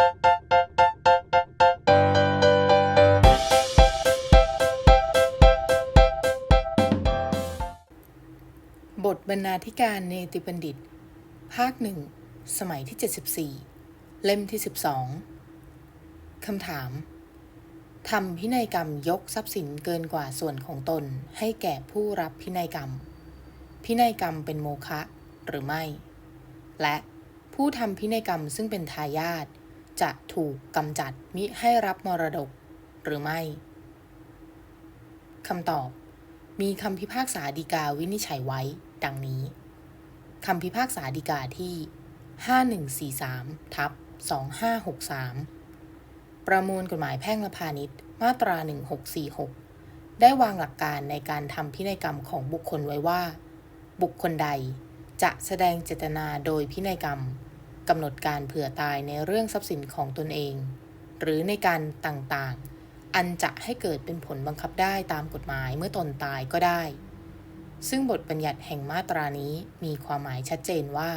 บทบรรณาธิการเนติบัณฑิต ภาคหนึ่ง สมัยที่ 74 เล่มที่ 12 คำถาม ทำพินัยกรรมยกทรัพย์สินเกินกว่าส่วนของตนให้แก่ผู้รับพินัยกรรม พินัยกรรมเป็นโมฆะหรือไม่ และผู้ทำพินัยกรรมซึ่งเป็นทายาท จะถูกกำจัดมิให้รับมรดกหรือไม่คำตอบ มีคำพิพากษาฎีกาวินิจฉัยไว้ ดังนี้คำพิพากษาฎีกาที่ 5143 ทับ 2563 ประมวลกฎหมายแพ่งและพาณิชย์ มาตรา 1646 ได้วางหลักการในการทำพินัยกรรมของบุคคลไว้ว่า บุคคลใดจะแสดงเจตนาโดยพินัยกรรม กำหนดการเผื่อตายในเรื่องทรัพย์สินของตนเอง หรือในการต่างๆ อันจะให้เกิดเป็นผลบังคับได้ตามกฎหมายเมื่อตนตายก็ได้ ซึ่งบทบัญญัติแห่งมาตรานี้มีความหมายชัดเจนว่า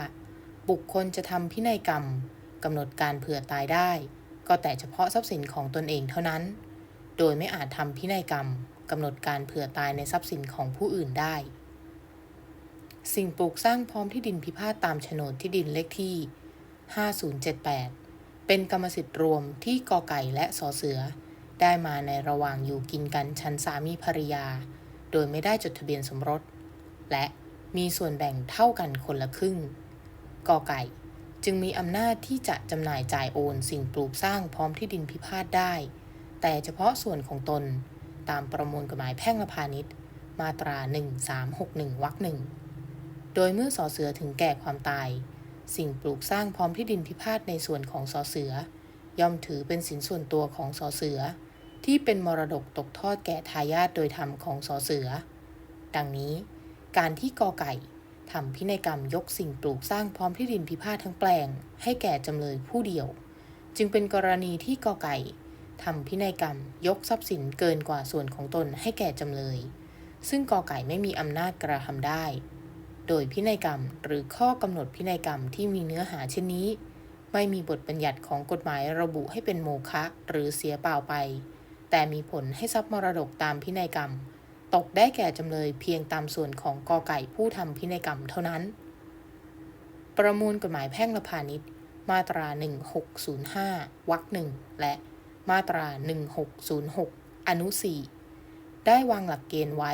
บุคคลจะทำพินัยกรรมกำหนดการเผื่อตายได้ ก็แต่เฉพาะทรัพย์สินของตนเองเท่านั้น โดยไม่อาจทำพินัยกรรมกำหนดการเผื่อตายในทรัพย์สินของผู้อื่นได้ สิ่งปลูกสร้างพร้อมที่ดินพิพาทตามโฉนดที่ดินเลขที่ 5078 เป็นกรรมสิทธิ์รวมที่กอไก่และสอเสือ ได้มาในระหว่างอยู่กินกันชั้นสามีภรรยา โดยไม่ได้จดทะเบียนสมรส และมีส่วนแบ่งเท่ากันคนละครึ่งกอไก่จึงมีอำนาจที่จะจำหน่ายจ่ายโอนสิ่งปลูกสร้างพร้อมที่ดินพิพาทได้ แต่เฉพาะส่วนของตน ตามประมวลกฎหมายแพ่งและพาณิชย์ มาตรา 1361วรรคหนึ่ง โดยเมื่อสอเสือถึงแก่ความตาย สิ่งปลูกสร้างพร้อมที่ดินพิพาทในส่วนของสอเสือย่อมถือเป็นสินส่วนตัวของสอเสือ ที่เป็นมรดกตกทอดแก่ทายาทโดยธรรมของสอเสือ ดังนี้การที่กอไก่ทำพินัยกรรมยกสิ่งปลูกสร้างพร้อมที่ดินพิพาททั้งแปลง ให้แก่จำเลยผู้เดียว จึงเป็นกรณีที่กอไก่ทำพินัยกรรมยกทรัพย์สินเกินกว่าส่วนของตนให้แก่จำเลย ซึ่งกอไก่ไม่มีอำนาจกระทำได้ โดยพินัยกรรม หรือข้อกำหนดพินัยกรรมที่มีเนื้อหาเช่นนี้ ไม่มีบทบัญญัติของกฎหมายระบุให้เป็นโมฆะหรือเสียเปล่าไป แต่มีผลให้ทรัพย์มรดกตามพินัยกรรม ตกได้แก่จำเลยเพียงตามส่วนของกอไก่ผู้ทำพินัยกรรมเท่านั้น ประมวลกฎหมายแพ่งและพาณิชย์ มาตรา 1605วรรคหนึ่งและมาตรา 1606 อนุ 4 ได้วางหลักเกณฑ์ไว้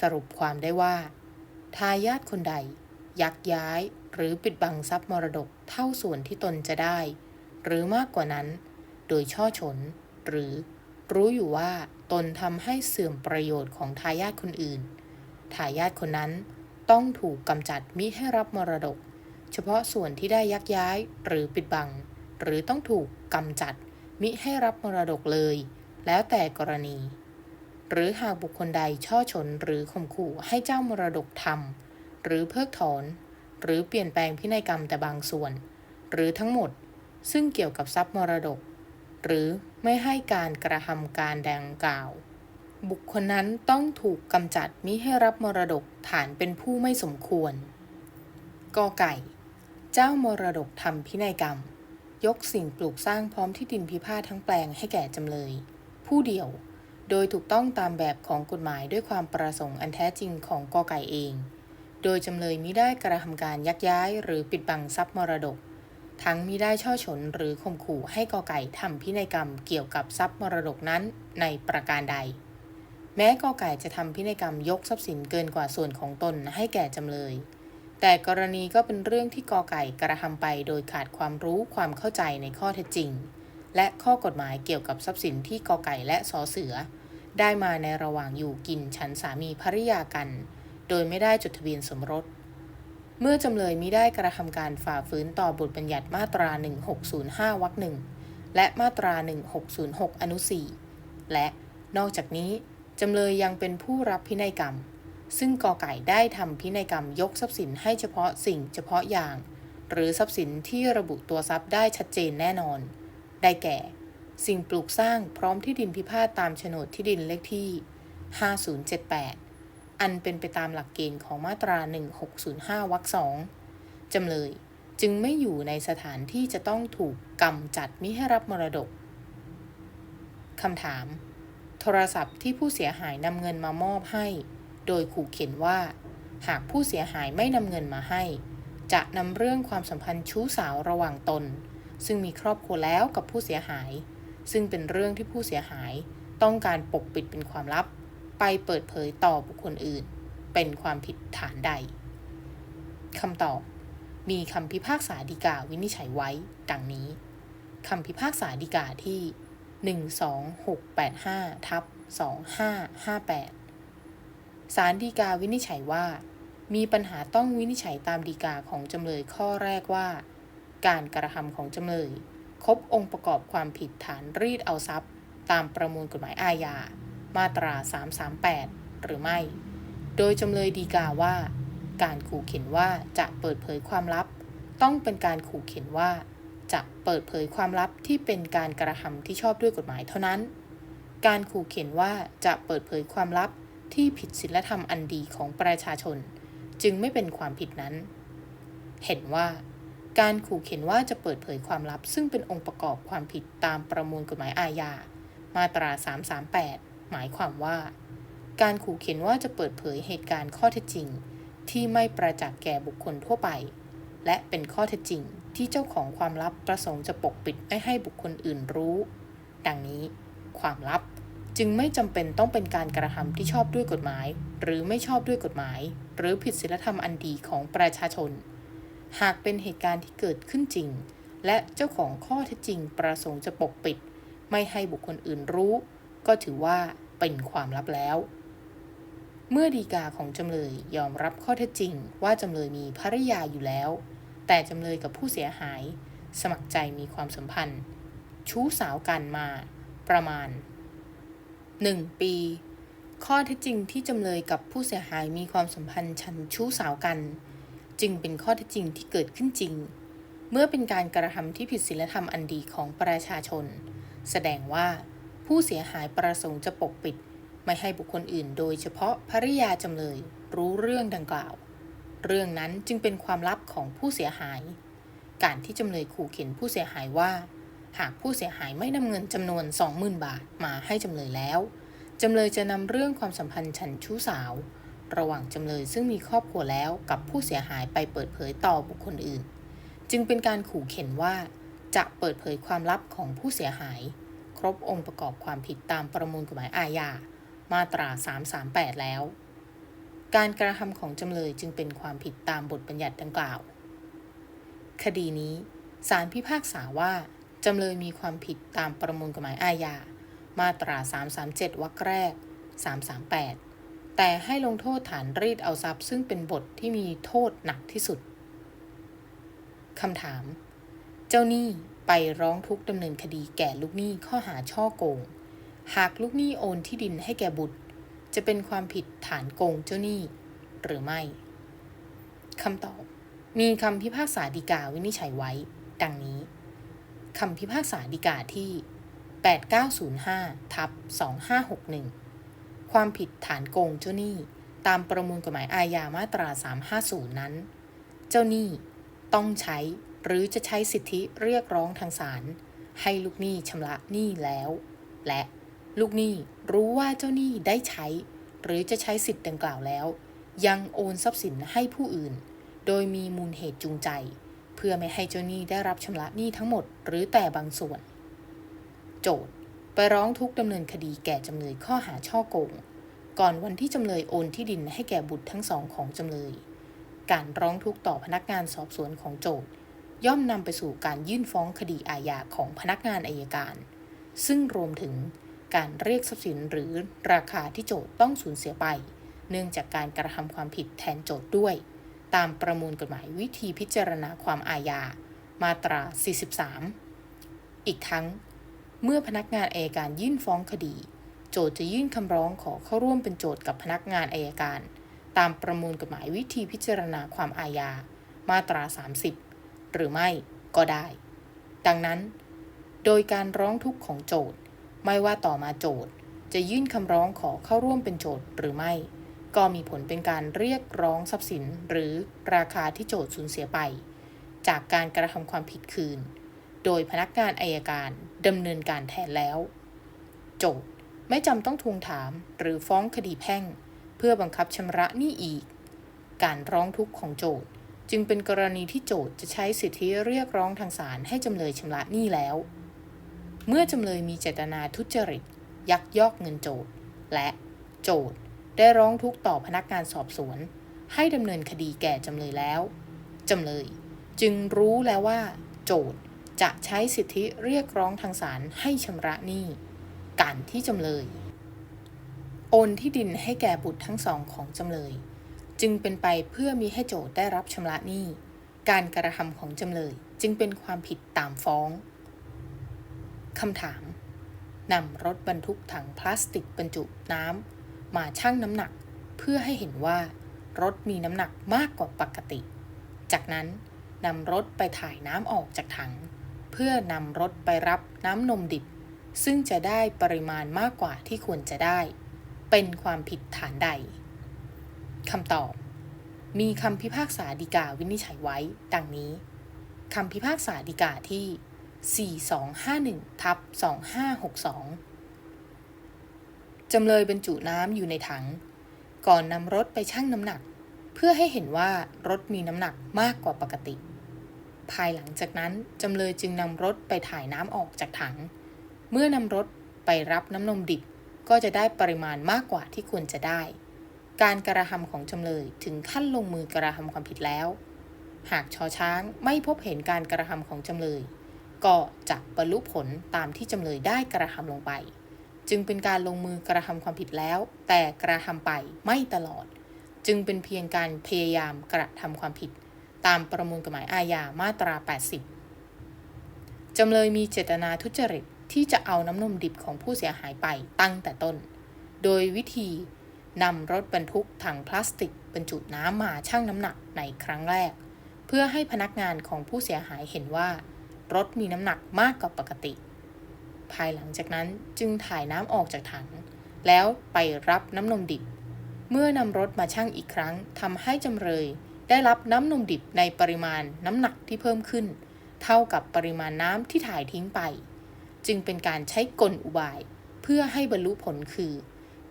สรุปความได้ว่า ทายาทคนใด ยักย้ายหรือปิดบังทรัพย์มรดกเท่าส่วนที่ตนจะได้ หรือมากกว่านั้น โดยช่อฉน หรือรู้อยู่ว่าตนทำให้เสื่อมประโยชน์ของทายาทคนอื่น ทายาทคนนั้นต้องถูกกำจัดมิให้รับมรดก เฉพาะส่วนที่ได้ยักย้ายหรือปิดบัง หรือต้องถูกกำจัดมิให้รับมรดกเลย แล้วแต่กรณี หรือหากบุคคลใดช่อฉนหรือข่มขู่ให้เจ้ามรดกทำหรือเพิกถอน หรือเปลี่ยนแปลงพินัยกรรมแต่บางส่วน หรือทั้งหมดซึ่งเกี่ยวกับทรัพย์มรดก หรือไม่ให้การกระทำการดังกล่าว บุคคลนั้นต้องถูกกำจัดมิให้รับมรดกฐานเป็นผู้ไม่สมควรกอไก่ เจ้ามรดกทำพินัยกรรม ยกสิ่งปลูกสร้างพร้อมที่ดินพิพาททั้งแปลงให้แก่จำเลย ผู้เดียว โดยถูกต้องตามแบบของกฎหมายด้วยความประสงค์อันแท้จริงของกอไก่เอง โดยจำเลยมิได้กระทำการยักย้ายหรือปิดบังทรัพย์มรดก ทั้งมิได้ช่อฉนหรือข่มขู่ให้กอไก่ทำพินัยกรรมเกี่ยวกับทรัพย์มรดกนั้นในประการใด แม้กอไก่จะทำพินัยกรรมยกทรัพย์สินเกินกว่าส่วนของตนให้แก่จำเลย แต่กรณีก็เป็นเรื่องที่กอไก่กระทำไปโดยขาดความรู้ความเข้าใจในข้อเท็จจริง และข้อกฎหมายเกี่ยวกับทรัพย์สินที่กอไก่และสอเสือ ได้มาในระหว่างอยู่กินฉันสามีภริยากัน โดยไม่ได้จดทะเบียนสมรส เมื่อจำเลยมิได้กระทำการฝ่าฝืนต่อบทบัญญัติมาตรา 1605วรรคหนึ่งและมาตรา 1606 อนุ 4 และนอกจากนี้ จำเลยยังเป็นผู้รับพินัยกรรม ซึ่งกอไก่ได้ทำพินัยกรรมยกทรัพย์สินให้เฉพาะสิ่งเฉพาะอย่าง หรือทรัพย์สินที่ระบุตัวทรัพย์ได้ชัดเจนแน่นอน ได้แก่ สิ่งปลูกสร้างพร้อมที่ดินพิพาทตามโฉนดที่ดินเลขที่ 5078 อันเป็นไปตามหลักเกณฑ์ของมาตรา 1605วรรคสองจำเลยจึงไม่อยู่ในสถานที่จะต้องถูกกำจัดมิให้รับมรดกคำถาม โทรศัพท์ที่ผู้เสียหายนำเงินมามอบให้ โดยขู่เข็นว่า หากผู้เสียหายไม่นำเงินมาให้ จะนำเรื่องความสัมพันธ์ชู้สาวระหว่างตน ซึ่งมีครอบครัวแล้วกับผู้เสียหาย ซึ่งเป็นเรื่องที่ผู้เสียหาย ต้องการปกปิดเป็นความลับ ไปเปิดเผยต่อบุคคลอื่น เป็นความผิดฐานใดคำตอบ มีคำพิพากษาฎีกาวินิจฉัยไว้ ดังนี้คำพิพากษาฎีกาที่ 12685ทับ2558ศาลฎีกาวินิจฉัยว่า มีปัญหาต้องวินิจฉัยตามฎีกาของจำเลยข้อแรกว่า การกระทำของจำเลย ครบองค์ประกอบความผิดฐานรีดเอาทรัพย์ ตามประมวลกฎหมายอาญา มาตรา 338 หรือไม่ โดยจำเลยดีกาว่า การขู่เข็นว่าจะเปิดเผยความลับ ต้องเป็นการขู่เข็นว่า จะเปิดเผยความลับที่เป็นการกระทำที่ชอบด้วยกฎหมายเท่านั้น การขู่เข็นว่าจะเปิดเผยความลับที่ผิดศีลธรรมอันดีของประชาชน จึงไม่เป็นความผิดนั้น เห็นว่า การขู่เข็นว่าจะเปิดเผยความลับ ซึ่งเป็นองค์ประกอบความผิดตามประมวลกฎหมายอาญา มาตรา 338 หมายความว่า การขู่เข็นว่าจะเปิดเผยเหตุการณ์ข้อเท็จจริง ที่ไม่ประจักษ์แก่บุคคลทั่วไป และเป็นข้อเท็จจริงที่เจ้าของความลับประสงค์จะปกปิดไม่ให้บุคคลอื่นรู้ ดังนี้ ความลับจึงไม่จำเป็นต้องเป็นการกระทำที่ชอบด้วยกฎหมาย หรือไม่ชอบด้วยกฎหมาย หรือผิดศีลธรรมอันดีของประชาชน หากเป็นเหตุการณ์ที่เกิดขึ้นจริง และเจ้าของข้อเท็จจริงประสงค์จะปกปิด ไม่ให้บุคคลอื่นรู้ ก็ถือว่าเป็นความลับแล้ว เมื่อดีกาของจำเลยยอมรับข้อเท็จจริง ว่าจำเลยมีภริยาอยู่แล้ว แต่จำเลยกับผู้เสียหาย สมัครใจมีความสัมพันธ์ ชู้สาวกันมาประมาณ 1 ปี ข้อเท็จจริงที่จำเลยกับผู้เสียหายมีความสัมพันธ์ชันชู้สาวกัน จึงเป็นข้อเท็จจริงที่เกิดขึ้นจริง เมื่อเป็นการกระทำที่ผิดศีลธรรมอันดีของประชาชน แสดงว่าผู้เสียหายประสงค์จะปกปิด ไม่ให้บุคคลอื่น โดยเฉพาะภริยาจำเลย รู้เรื่องดังกล่าว เรื่องนั้นจึงเป็นความลับของผู้เสียหาย การที่จำเลยขู่เข็นผู้เสียหายว่า หากผู้เสียหายไม่นำเงินจำนวน 20,000 บาทมาให้จำเลยแล้วจำเลยจะนำเรื่องความสัมพันธ์ฉันชู้สาว ระหว่างจำเลยซึ่งมีครอบครัวแล้วกับผู้เสียหายไปเปิดเผยต่อบุคคลอื่น จึงเป็นการขู่เข็นว่า จะเปิดเผยความลับของผู้เสียหาย ครบองค์ประกอบความผิดตามประมวลกฎหมายอาญามาตรา 338 แล้ว การกระทำของจำเลยจึงเป็นความผิดตามบทบัญญัติดังกล่าว คดีนี้ศาลพิพากษาว่าจำเลยมีความผิดตามประมวลกฎหมายอาญามาตรา 337 วรรคแรก 338 แต่ให้ลงโทษฐานรีดเอาทรัพย์ซึ่งเป็นบทที่มีโทษหนักที่สุด คำถาม เจ้าหนี้ไปร้องทุกข์ดำเนินคดีแก่ลูกหนี้ข้อหาช่อโกง หากลูกหนี้โอนที่ดินให้แก่บุตร จะเป็นความผิดฐานโกงเจ้าหนี้ หรือไม่ คำตอบ มีคำพิพากษาฎีกาวินิจฉัยไว้ ดังนี้ คำพิพากษาฎีกาที่ 8905ทับ2561 ความผิดฐานโกงเจ้าหนี้ตามประมวลกฎหมายอาญามาตรา 350 นั้น เจ้าหนี้ต้องใช้หรือจะใช้สิทธิเรียกร้องทางศาลให้ลูกหนี้ชำระหนี้แล้ว และลูกหนี้รู้ว่าเจ้าหนี้ได้ใช้ หรือจะใช้สิทธิ์ดังกล่าวแล้ว ยังโอนทรัพย์สินให้ผู้อื่น โดยมีมูลเหตุจูงใจ เพื่อไม่ให้เจ้าหนี้ได้รับชำระหนี้ทั้งหมด หรือแต่บางส่วน โจทย์ ไปร้องทุกข์ดำเนินคดีแก่จำเลยข้อหาช่อโกง ก่อนวันที่จำเลยโอนที่ดินให้แก่บุตรทั้งสองของจำเลย การร้องทุกข์ต่อพนักงานสอบสวนของโจทย่อมนำไปสู่การยื่นฟ้องคดีอาญาของพนักงานอายการ ซึ่งรวมถึงการเรียกทรัพย์สินหรือราคาที่โจทย์ต้องสูญเสียไป เนื่องจากการกระทำความผิดแทนโจทย์ด้วย ตามประมวลกฎหมายวิธีพิจารณาความอาญา มาตรา 43 อีกทั้ง เมื่อพนักงานอายการยื่นฟ้องคดี โจทย์จะยื่นคำร้องขอเข้าร่วมเป็นโจทกับพนักงานอายการ ตามประมวลกฎหมายวิธีพิจารณาความอาญา มาตรา 30 หรือไม่ก็ได้ ดังนั้น โดยการร้องทุกข์ของโจทย์ไม่ว่าต่อมาโจทย์จะยื่นคำร้องขอเข้าร่วมเป็นโจทย์หรือไม่ ก็มีผลเป็นการเรียกร้องทรัพย์สิน หรือราคาที่โจทย์สูญเสียไป จากการกระทำความผิดคืน โดยพนักงานอายการ ดำเนินการแทนแล้ว โจทย์ไม่จำต้องทวงถามหรือฟ้องคดีแพ่ง เพื่อบังคับชำระหนี้อีก การร้องทุกข์ของโจทย์จึงเป็นกรณีที่โจทย์จะใช้สิทธิเรียกร้องทางศาลให้จำเลยชำระหนี้แล้ว เมื่อจำเลยมีเจตนาทุจริต ยักยอกเงินโจทย์ และโจทย์ได้ร้องทุกข์ต่อพนักงานสอบสวน ให้ดำเนินคดีแก่จำเลยแล้ว จำเลยจึงรู้แล้วว่า โจทย์ จะใช้สิทธิเรียกร้องทางศาลให้ชำระหนี้การที่จำเลย โอนที่ดินให้แก่บุตรทั้งสองของจำเลย จึงเป็นไปเพื่อมีให้โจทย์ได้รับชำระหนี้การกระทำของจำเลยจึงเป็นความผิดตามฟ้องคำถามนำรถบรรทุกถังพลาสติกบรรจุน้ำมาชั่งน้ำหนัก เพื่อให้เห็นว่ารถมีน้ำหนักมากกว่าปกติ จากนั้นนำรถไปถ่ายน้ำออกจากถัง เพื่อนำรถไปรับน้ำนมดิบ ซึ่งจะได้ปริมาณมากกว่าที่ควรจะได้ เป็นความผิดฐานใดคำตอบ มีคำพิพากษาฎีกาวินิจฉัยไว้ ดังนี้คำพิพากษาฎีกาที่ 4251ทับ2562 จำเลยบรรจุน้ำอยู่ในถัง ก่อนนำรถไปชั่งน้ำหนัก เพื่อให้เห็นว่ารถมีน้ำหนักมากกว่าปกติ ภายหลังจากนั้นจำเลยจึงนำรถไปถ่ายน้ำออกจากถัง เมื่อนำรถไปรับน้ำนมดิบก็จะได้ปริมาณมากกว่าที่ควรจะได้ การกระทำของจำเลยถึงขั้นลงมือกระทำความผิดแล้ว หากชอช้างไม่พบเห็นการกระทำของจำเลย ก็จะบรรลุผลตามที่จำเลยได้กระทำลงไป จึงเป็นการลงมือกระทำความผิดแล้ว แต่กระทำไปไม่ตลอด จึงเป็นเพียงการพยายามกระทำความผิด ตามประมวลกฎหมายอาญามาตรา 80 จำเลยมีเจตนาทุจริตที่จะเอาน้ำนมดิบของผู้เสียหายไปตั้งแต่ต้น โดยวิธีนำรถบรรทุกถังพลาสติกบรรจุน้ำมาชั่งน้ำหนักในครั้งแรก เพื่อให้พนักงานของผู้เสียหายเห็นว่า รถมีน้ำหนักมากกว่าปกติ ภายหลังจากนั้นจึงถ่ายน้ำออกจากถัง แล้วไปรับน้ำนมดิบ เมื่อนำรถมาชั่งอีกครั้งทำให้จำเลย ได้รับน้ำนมดิบในปริมาณน้ำหนักที่เพิ่มขึ้น เท่ากับปริมาณน้ำที่ถ่ายทิ้งไป จึงเป็นการใช้กลอุบาย เพื่อให้บรรลุผลคือ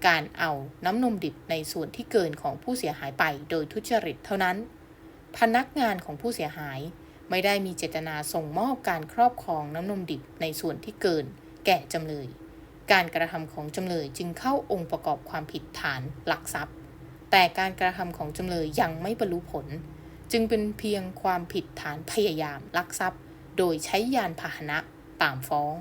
การเอาน้ำนมดิบในส่วนที่เกินของผู้เสียหายไปโดยทุจริตเท่านั้น พนักงานของผู้เสียหายไม่ได้มีเจตนาส่งมอบการครอบครองน้ำนมดิบในส่วนที่เกิน แก่จำเลย การกระทำของจำเลยจึงเข้าองค์ประกอบความผิดฐานหลักทรัพย์ แต่การกระทำของจำเลยยังไม่บรรลุผล จึงเป็นเพียงความผิดฐานพยายามลักทรัพย์ โดยใช้ยานพาหนะตามฟ้อง